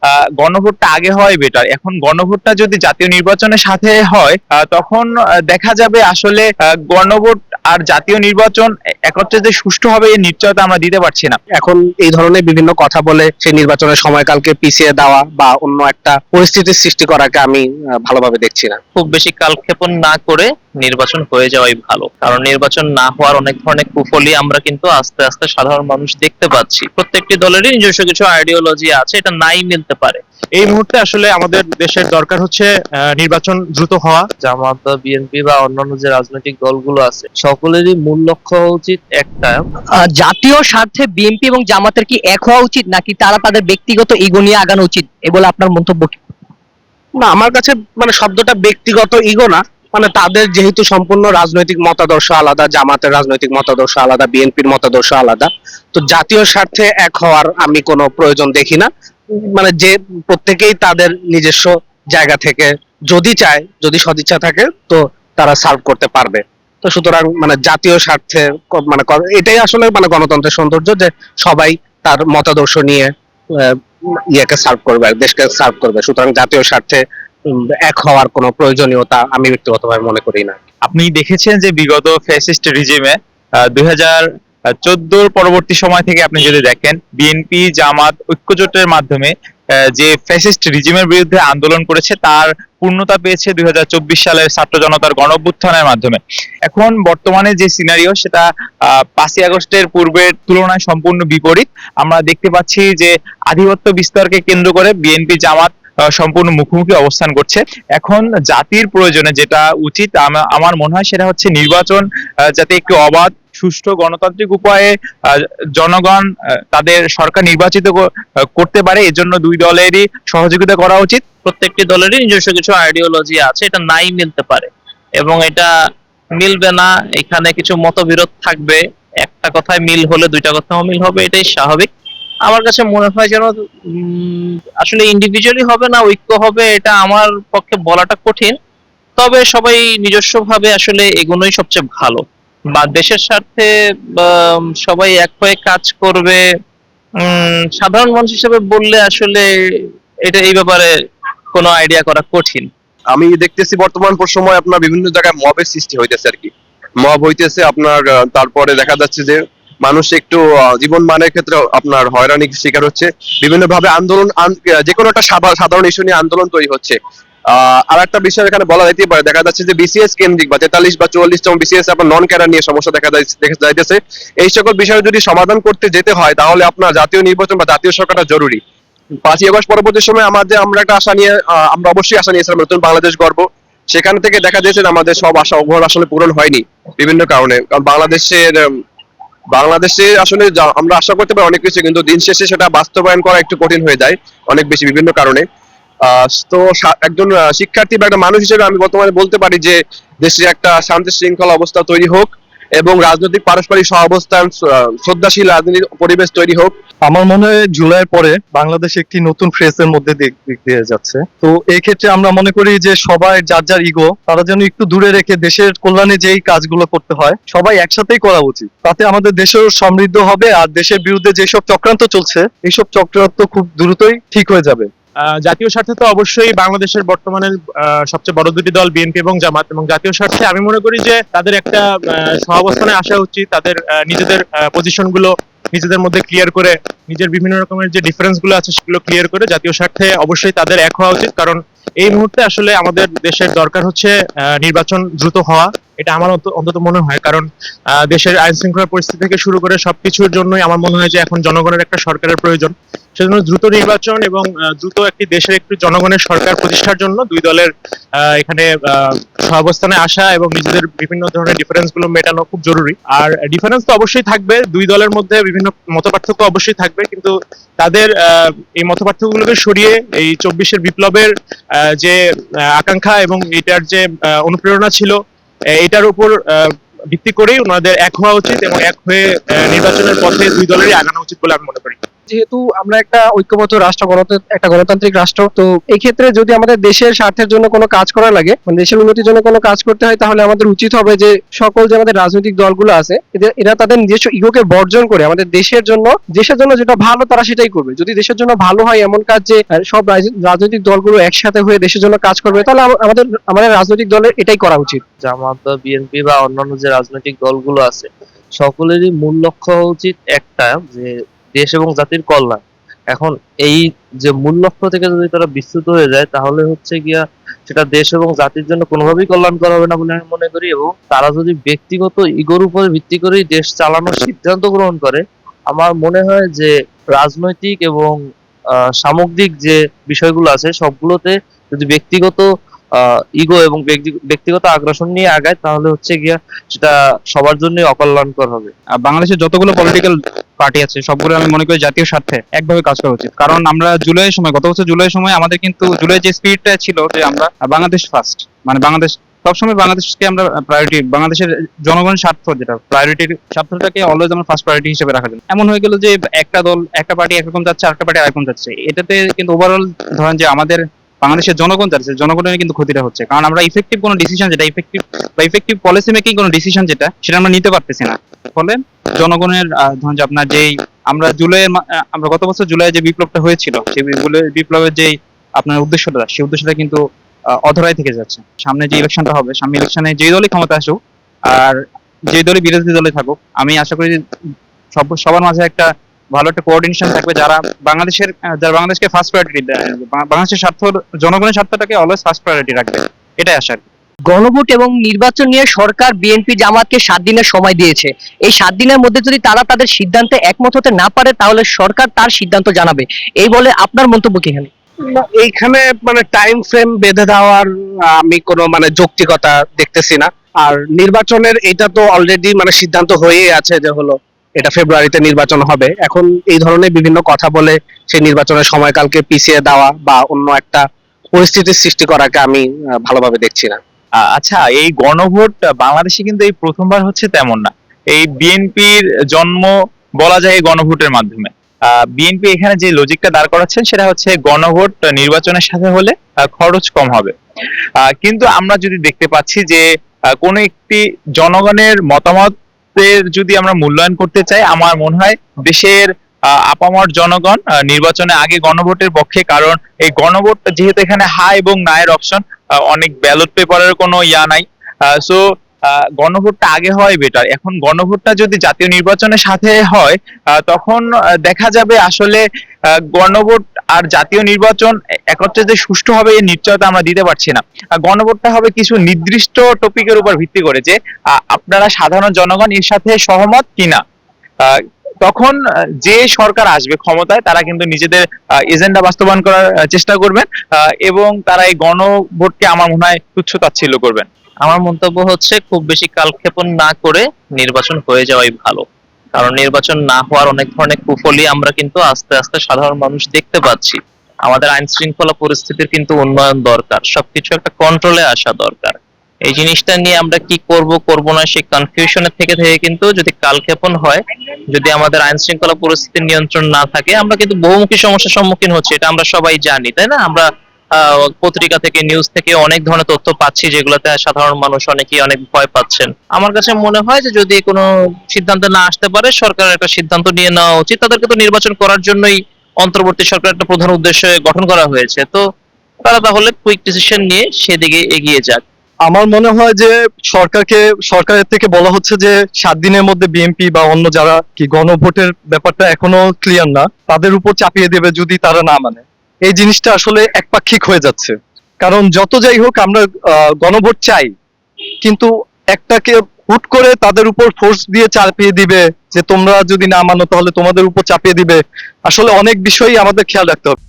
uh, গণভোটটা আগে হয় better এখন গণভোটটা যদি জাতীয় নির্বাচনের সাথে হয় তখন আহ, দেখা যাবে আসলে আহ, গণভোট আর জাতীয় নির্বাচন একত্রে যে সুষ্ঠু হবে এই নিশ্চয়তা আমরা দিতে পারছি না। এখন এই ধরনের বিভিন্ন কথা বলে সেই নির্বাচনের সময়কালকে পিছিয়ে দেওয়া বা অন্য একটা পরিস্থিতির সৃষ্টি করাকে আমি ভালোভাবে দেখছি না। খুব বেশি কালক্ষেপণ না করে নির্বাচন হয়ে যাওয়াই ভালো। কারণ নির্বাচন না হওয়ার অনেক ধরনের কুফলি আমরা কিন্তু আস্তে আস্তে সাধারণ মানুষ দেখতে পাচ্ছি। প্রত্যেকটি দলেরই নিজস্ব কিছু আইডিওলজি আছে এটা নাই মিলতে পারে। এই মুহূর্তে আসলে আমাদের দেশের দরকার হচ্ছে নির্বাচন দ্রুত হওয়া। জামাত বা বিএনপি বা অন্যান্য যে রাজনৈতিক দলগুলো আছে সকলেরই মূল লক্ষ্য হওয়া উচিত একটা। জাতীয় স্বার্থে বিএনপি এবং জামাতের কি এক হওয়া উচিত নাকি তারা তাদের ব্যক্তিগত ইগো নিয়ে আগানো উচিত এ বলে আপনার মন্তব্য কি? না আমার কাছে মানে শব্দটা ব্যক্তিগত ইগো না মানে তাদের যেহেতু সম্পূর্ণ রাজনৈতিক মতাদর্শ আলাদা জামাতের রাজনৈতিক মতাদর্শ আলাদা বিএনপির মতাদর্শ আলাদা তো জাতীয় স্বার্থে এক হওয়ার আমি কোনো প্রয়োজন দেখি না। মানে যে প্রত্যেকেই তাদের নিজস্ব জায়গা থেকে যদি চায়, যদি সদিচ্ছা থাকে, তো তারা সার্ভ করতে পারবে। তো সুতরাং মানে জাতীয় স্বার্থে মানে এটাই আসলে মানে গণতন্ত্রের সৌন্দর্য যে সবাই তার মতাদর্শ নিয়ে ইয়েকে সার্ভ করবে দেশকে সার্ভ করবে। সুতরাং জাতীয় স্বার্থে এক হওয়ার কোনো প্রয়োজনীয়তা আমি ব্যক্তিগতভাবে মনে করি না। আপনি দেখেছেন যে বিগত ফ্যাসিস্ট রিজিমে দুই হাজার চোদ্দোর পরবর্তী সময় থেকে আপনি যদি দেখেন বিএনপি জামাত, ঐক্যজোটের মাধ্যমে যে ফ্যাসিস্ট রিজিমের বিরুদ্ধে আন্দোলন করেছে, তার পূর্ণতা পেয়েছে দুই সালের ছাত্র জনতার গণঅভ্যুত্থানের মাধ্যমে। এখন বর্তমানে যে সিনারিও সেটা পাঁচই আগস্টের পূর্বের তুলনায় সম্পূর্ণ বিপরীত। আমরা দেখতে পাচ্ছি যে আধিপত্য বিস্তারকে কেন্দ্র করে বিএনপি জামাত সম্পূর্ণ মুখোমুখি অবস্থান করছে। এখন জাতির প্রয়োজনে যেটা উচিত আমার মনে হয় সেটা হচ্ছে নির্বাচন যাতে একটু অবাধ সুষ্ঠু গণতান্ত্রিক উপায়ে জনগণ তাদের সরকার নির্বাচিত করতে পারে, এজন্য দুই দলেরই সহযোগিতা করা উচিত। প্রত্যেকটি দলেরই নিজস্ব কিছু আইডিওলজি আছে, এটা নাই মিলতে পারে। এবং এটা মিলবে না, এখানে কিছু মতবিরোধ থাকবে, একটা কথায় মিল হলে দুইটা কথাও মিল হবে, এটাই স্বাভাবিক। আমার কাছে মনে হয় যেন আসলে ইন্ডিভিজুয়ালি হবে না, ঐক্য হবে, এটা আমার পক্ষে বলাটা কঠিন। তবে সবাই নিজস্ব ভাবে আসলে এগুলোই সবচেয়ে ভালো। বা দেশের স্বার্থে সবাই এক হয়ে কাজ করবে সাধারণ মানুষ হিসেবে বললে আসলে এটা এই ব্যাপারে কোনো আইডিয়া করা কঠিন। আমি দেখতেছি বর্তমান সময় আপনার বিভিন্ন জায়গায় মবের সৃষ্টি হইতেছে আর কি। মব হইতেছে আপনার তারপরে দেখা যাচ্ছে যে মানুষ একটু জীবন মানের ক্ষেত্রে আপনার হয়রানির শিকার হচ্ছে। বিভিন্ন ভাবে আন্দোলন, আন- যে কোনো একটা সাধা- সাধারণ ইস্যু নিয়ে আন্দোলন তৈরি হচ্ছে। আর একটা বিষয় এখানে বলা যেতে পারে, দেখা যাচ্ছে যে বিসিএস কেন্দ্রিক বা তেতাল্লিশ বা চুয়াল্লিশ তম বিসিএস আপনার নন ক্যাডার নিয়ে সমস্যা দেখা যাইতেছে। এই সকল বিষয় যদি সমাধান করতে যেতে হয়, তাহলে আপনার জাতীয় নির্বাচন বা জাতীয় সরকারটা জরুরি। পাঁচই আগস্ট পরবর্তী সময় আমাদের, আমরা একটা আশা নিয়ে আমরা অবশ্যই আশা নিয়েছিলাম নতুন বাংলাদেশ গর্ব সেখান থেকে দেখা যাচ্ছে আমাদের সব আশা ওভার আসলে পূরণ হয়নি বিভিন্ন কারণে। কারণ বাংলাদেশের বাংলাদেশে আসলে আমরা আশা করতে পারি অনেক কিছু, কিন্তু দিন শেষে সেটা বাস্তবায়ন করা একটু কঠিন হয়ে যায় অনেক বেশি বিভিন্ন কারণে। তো একজন শিক্ষার্থী বা একটা মানুষ হিসেবে আমি বর্তমানে বলতে পারি যে দেশে একটা শান্তি শৃঙ্খলা অবস্থা তৈরি হোক এবং রাজনৈতিক পারস্পরিক সহাবস্থান শ্রদ্ধাশীল রাজনৈতিক পরিবেশ তৈরি হোক। আমার মনে হয় জুলাইয়ের পরে বাংলাদেশ একটি নতুন ফ্রেজের মধ্যে দিক দিয়ে যাচ্ছে। তো এই ক্ষেত্রে আমরা মনে করি যে সবাই যার যার ইগো তারা যেন একটু দূরে রেখে দেশের কল্যাণে যেই কাজগুলো করতে হয়, সবাই একসাথেই করা উচিত। তাতে আমাদের দেশের সমৃদ্ধ হবে আর দেশের বিরুদ্ধে যেসব চক্রান্ত চলছে, এইসব চক্রান্ত খুব দ্রুতই ঠিক হয়ে যাবে। জাতীয় স্বার্থে তো অবশ্যই বাংলাদেশের বর্তমানে সবচেয়ে বড় দুটি দল, বিএনপি এবং জামাত এবং জাতীয় স্বার্থে আমি মনে করি যে তাদের একটা সহাবস্থানে আসা উচিত। তাদের নিজেদের পজিশনগুলো নিজেদের মধ্যে ক্লিয়ার করে, নিজের বিভিন্ন রকমের যে ডিফারেন্সগুলো আছে সেগুলো ক্লিয়ার করে জাতীয় স্বার্থে অবশ্যই তাদের এক হওয়া উচিত। কারণ এই মুহূর্তে আসলে আমাদের দেশের দরকার হচ্ছে নির্বাচন দ্রুত হওয়া। এটা আমার অন্ত- অন্তত মনে হয়। কারণ দেশের আইন শৃঙ্খলা পরিস্থিতি থেকে শুরু করে সবকিছুর জন্যই আমার মনে হয় যে এখন জনগণের একটা সরকারের প্রয়োজন। সেজন্য দ্রুত নির্বাচন এবং দ্রুত একটি দেশের একটি জনগণের সরকার প্রতিষ্ঠার জন্য দুই দলের এখানে সহাবস্থানে আসা এবং নিজেদের বিভিন্ন ধরনের ডিফারেন্সগুলো মেটানো খুব জরুরি। আর ডিফারেন্স তো অবশ্যই থাকবে, দুই দলের মধ্যে বিভিন্ন মতপার্থক্য অবশ্যই থাকবে, কিন্তু তাদের এই মতপার্থক্যগুলোকে সরিয়ে এই চব্বিশের বিপ্লবের যে আকাঙ্ক্ষা এবং এটার যে অনুপ্রেরণা ছিল এটার উপর ভিত্তি করেই ওনাদের এক হওয়া উচিত এবং এক হয়ে নির্বাচনের পথে দুই দলেরই আগানো উচিত বলে আমি মনে করি। যেহেতু আমরা একটা ঐক্যবদ্ধ রাষ্ট্র একটা গণতান্ত্রিক রাষ্ট্র, তো এই ক্ষেত্রে যদি আমাদের দেশের স্বার্থের জন্য কোনো কাজ করা লাগে মানে দেশের উন্নতির জন্য কোনো কাজ করতে হয়, তাহলে আমাদের উচিত হবে যে সকল যে আমাদের রাজনৈতিক দলগুলো আছে এরা তাদের নিজস্ব ইগোকে বর্জন করে আমাদের দেশের জন্য দেশের জন্য যেটা ভালো তারা সেটাই করবে। যদি দেশের জন্য ভালো হয় এমন কাজ যে সব রাজনৈতিক দলগুলো একসাথে হয়ে দেশের জন্য কাজ করবে, তাহলে আমাদের আমাদের রাজনৈতিক দলের এটাই করা উচিত। জামাত বা বিএনপি বা অন্যান্য যে রাজনৈতিক দলগুলো আছে, সকলেরই মূল লক্ষ্য উচিত একটা, যে দেশ এবং জাতির কল্যাণ। এখন এই যে মূল লক্ষ্য থেকে যদি তারা বিচ্যুত হয়ে যায়, তাহলে হচ্ছে গিয়া সেটা দেশ এবং জাতির জন্য কোনোভাবেই কল্যাণকর হবে না বলে আমি মনে করি এবং তারা যদি ব্যক্তিগত ইগোর উপরে ভিত্তি করেই দেশ চালানোর সিদ্ধান্ত গ্রহণ করে, আমার মনে হয় যে রাজনৈতিক এবং সামগ্রিক যে বিষয়গুলো আছে, সবগুলোতে যদি ব্যক্তিগত ইগো এবং ব্যক্তিগত আগ্রাসন নিয়ে আগায়, তাহলে হচ্ছে গিয়া সেটা সবার জন্যই অকল্যাণকর হবে। আর বাংলাদেশের যতগুলো পলিটিক্যাল পার্টি আছে, সবগুলো আমি মনে করি জাতীয় স্বার্থে একভাবে কাজ করা উচিত। কারণ আমরা জুলাইয়ের সময়, গত বছর জুলাইয়ের সময় আমাদের কিন্তু জুলাই যে স্পিরিটটা ছিল যে আমরা বাংলাদেশ ফার্স্ট মানে বাংলাদেশ, সবসময় বাংলাদেশকে আমরা প্রায়োরিটি বাংলাদেশের জনগণের স্বার্থ যেটা প্রায়োরিটির স্বার্থটাকে অলওয়েজ আমরা ফার্স্ট প্রায়োরিটি হিসেবে রাখা যায় এমন হয়ে গেল যে একটা দল, একটা পার্টি একরকম যাচ্ছে, আরেকটা পার্টি আরেকরকম যাচ্ছে। এটাতে কিন্তু ওভারঅল ধরেন যে আমাদের বাংলাদেশের জনগণ যাচ্ছে জনগণের কিন্তু ক্ষতিটা হচ্ছে। কারণ আমরা ইফেক্টিভ কোনো ডিসিশন যেটা ইফেক্টিভ বা ইফেক্টিভ পলিসি মেকিং কোনো ডিসিশন যেটা সেটা আমরা নিতে পারতেছি না। ফলে জনগণের ধরেন যে আপনার যেই আমরা আহ, আমরা গত বছর জুলাই যে বিপ্লবটা হয়েছিল সেই বিপ্লবের- যেই আপনার উদ্দেশ্যটা সেই উদ্দেশ্যটা কিন্তু অধরাই থেকে যাচ্ছে। সামনে যে ইলেকশনটা হবে সামনে ইলেকশনে যে দলই ক্ষমতা আসুক আর যে দলই বিরোধী দলে থাকুক আমি আশা করি সব সবার মাঝে একটা ভালো একটা কোঅর্ডিনেশন থাকবে যারা বাংলাদেশের যারা বাংলাদেশকে ফার্স্ট প্রায়োরিটি দেয়। বাংলাদেশের স্বার্থ জনগণের স্বার্থটাকে অলওয়েজ ফার্স্ট প্রায়োরিটি রাখবে। এটাই আশা গণভোট এবং নির্বাচন নিয়ে সরকার বিএনপি জামাতকে সাত দিনের সময় দিয়েছে। এই সাত দিনের মধ্যে যদি তারা তাদের সিদ্ধান্তে একমত হতে না পারে তাহলে সরকার তার সিদ্ধান্ত জানাবে। এই বলে আপনার মন্তব্য কি এখানে এইখানে মানে টাইম ফ্রেম বেঁধে দেওয়ার আমি কোনো মানে যৌক্তিকতা দেখতেছি না। আর নির্বাচনের এটা তো অলরেডি মানে সিদ্ধান্ত হয়েই আছে যে হলো এটা ফেব্রুয়ারিতে নির্বাচন হবে। এখন এই ধরনের বিভিন্ন কথা বলে সেই নির্বাচনের সময়কালকে পিছিয়ে দেওয়া বা অন্য একটা পরিস্থিতির সৃষ্টি করাকে আমি ভালোভাবে দেখছি না। আচ্ছা এই গণভোট বাংলাদেশে কিন্তু এই প্রথমবার হচ্ছে তেমন না। এই বিএনপির জন্ম বলা যায় গণভোটের মাধ্যমে। বিএনপি এখানে যে লজিকটা দাঁড় করাচ্ছেন, সেটা হচ্ছে গণভোট নির্বাচনের সাথে হলে খরচ কম হবে। কিন্তু আমরা যদি দেখতে পাচ্ছি যে কোনো একটি জনগণের মতামতের যদি আমরা মূল্যায়ন করতে চাই, আমার মনে হয় দেশের আপামর জনগণ নির্বাচনে আগে গণভোটের পক্ষে, কারণ এই গণভোট যেহেতু এখানে হা এবং নায়ের অপশন অনেক ব্যালট পেপারের কোনো ইয়া নাই। সো গণভোটটা আগে হয় বেটার এখন গণভোটটা যদি জাতীয় নির্বাচনের সাথে হয় তখন দেখা যাবে আসলে গণভোট আর জাতীয় নির্বাচন একত্রে যে সুষ্ঠু হবে এই নিশ্চয়তা আমরা দিতে পারছি না। গণভোটটা হবে কিছু নির্দিষ্ট টপিকের উপর ভিত্তি করে যে আপনারা সাধারণ জনগণ এর সাথে সহমত কিনা। তখন যে সরকার আসবে ক্ষমতায়, তারা কিন্তু নিজেদের এজেন্ডা বাস্তবায়ন করার চেষ্টা করবেন এবং তারা এই গণভোটকে আমার মনে হয় তুচ্ছ তাচ্ছিল্য করবেন। আমার মন্তব্য হচ্ছে, খুব বেশি কালক্ষেপণ না করে নির্বাচন হয়ে যাওয়াই ভালো। কারণ নির্বাচন না হওয়ার অনেক ধরনের কুফলি আমরা কিন্তু আস্তে আস্তে সাধারণ মানুষ দেখতে পাচ্ছি। আমাদের আইন শৃঙ্খলা পরিস্থিতির কিন্তু উন্নয়ন দরকার, সবকিছু একটা কন্ট্রোলে আসা দরকার। এই জিনিসটা নিয়ে আমরা কি করব করব না, সেই কনফিউশনের থেকে থেকে কিন্তু যদি কালক্ষেপণ হয়, যদি আমাদের আইন শৃঙ্খলা পরিস্থিতির নিয়ন্ত্রণ না থাকে, আমরা কিন্তু বহুমুখী সমস্যার সম্মুখীন হচ্ছি, এটা আমরা সবাই জানি, তাই না? আমরা পত্রিকা থেকে নিউজ থেকে অনেক ধরনের তথ্য পাচ্ছি যেগুলোতে সাধারণ মানুষ অনেকেই অনেক ভয় পাচ্ছেন। আমার কাছে মনে হয় যে যদি কোনো সিদ্ধান্ত না আসতে পারে, সরকারের একটা সিদ্ধান্ত নিয়ে নেওয়া উচিত। তাদেরকে তো নির্বাচন করার জন্যই অন্তর্বর্তী সরকার একটা প্রধান উদ্দেশ্যে গঠন করা হয়েছে। তো তারা তাহলে কুইক ডিসিশন নিয়ে সেদিকে এগিয়ে যাক। আমার মনে হয় যে সরকারকে, সরকারের থেকে বলা হচ্ছে যে সাত দিনের মধ্যে বিএনপি বা অন্য যারা কি গণভোটের ব্যাপারটা এখনও ক্লিয়ার না, তাদের উপর চাপিয়ে দেবে যদি তারা না মানে। এই জিনিসটা আসলে একপাক্ষিক হয়ে যাচ্ছে। কারণ যত যাই হোক আমরা গণভোট চাই, কিন্তু একটাকে হুট করে তাদের উপর ফোর্স দিয়ে চাপিয়ে দিবে, যে তোমরা যদি না মানো তাহলে তোমাদের উপর চাপিয়ে দিবে, আসলে অনেক বিষয়ই আমাদের খেয়াল রাখতে হবে।